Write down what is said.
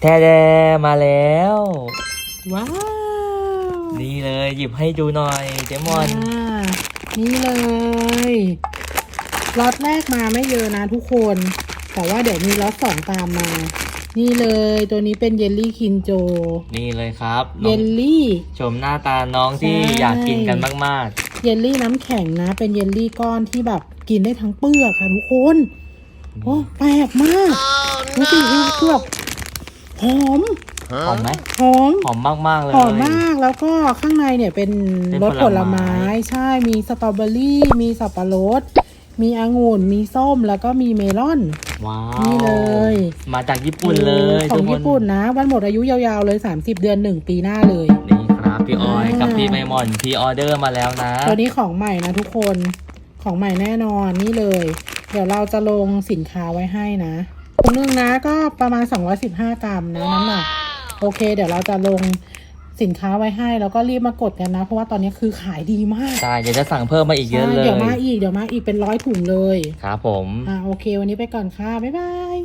แท้แดมาแล้ว ว้าวนี่เลยหยิบให้ดูหน่อยเจมอน อ่านี่เลยล็อตแรกมาไม่เยอะนะทุกคน แต่ว่าเดี๋ยวมีล็อตสองตามมา นี่เลยตัวนี้เป็นเยลลี่คินโจ นี่เลยครับเยลลี่ ชมหน้าตาน้องที่ใช่ อยากกินกันมากเยลลี่น้ำแข็งนะ เป็นเยลลี่ก้อนที่แบบกินได้ทั้งเปลือกค่ะทุกคน โอ้แปลกมากดูสิคือแบบ หอมๆหอมไหมหอมหอมมากๆเลย หอมมากแล้วก็ข้างในเนี่ยเป็นเป็นรสผลไม้ผลไม้ ใช่มีสตรอเบอรี่มีสับปะรด มีองุ่นมีส้มแล้วก็มีเมลอนว้าวนี่เลย มาจากญี่ปุ่นเลยขอทุงกคญี่ปุ่นนะ วันหมดอายุยาวๆเลย 30 เดือน 1 ปีหน้าเลยนี่ครับพี่ออยอ่ากักับพี่ไมมอนพี่ออเดอร์มาแล้วนะตัวนี้ของใหม่นะทุกคนของใหม่แน่นอนนี่เลย เดี๋ยวเราจะลงสินค้าไว้ให้นะ ถุงนึงนะก็ประมาณ 215 กรัมนะน้ำหนักโอเค เดี๋ยวเราจะลงสินค้าไว้ให้แล้วก็รีบมากดกันนะ เพราะว่าตอนนี้คือขายดีมากใช่เดี๋ยวจะสั่งเพิ่มมาอีกเยอะใช่เลย เดี๋ยวมาอีกเดี๋ยวมาอีกเป็นร้อยถุงเลย ครับผม อ่าโอเค วันนี้ไปก่อนค่ะ บ๊ายบาย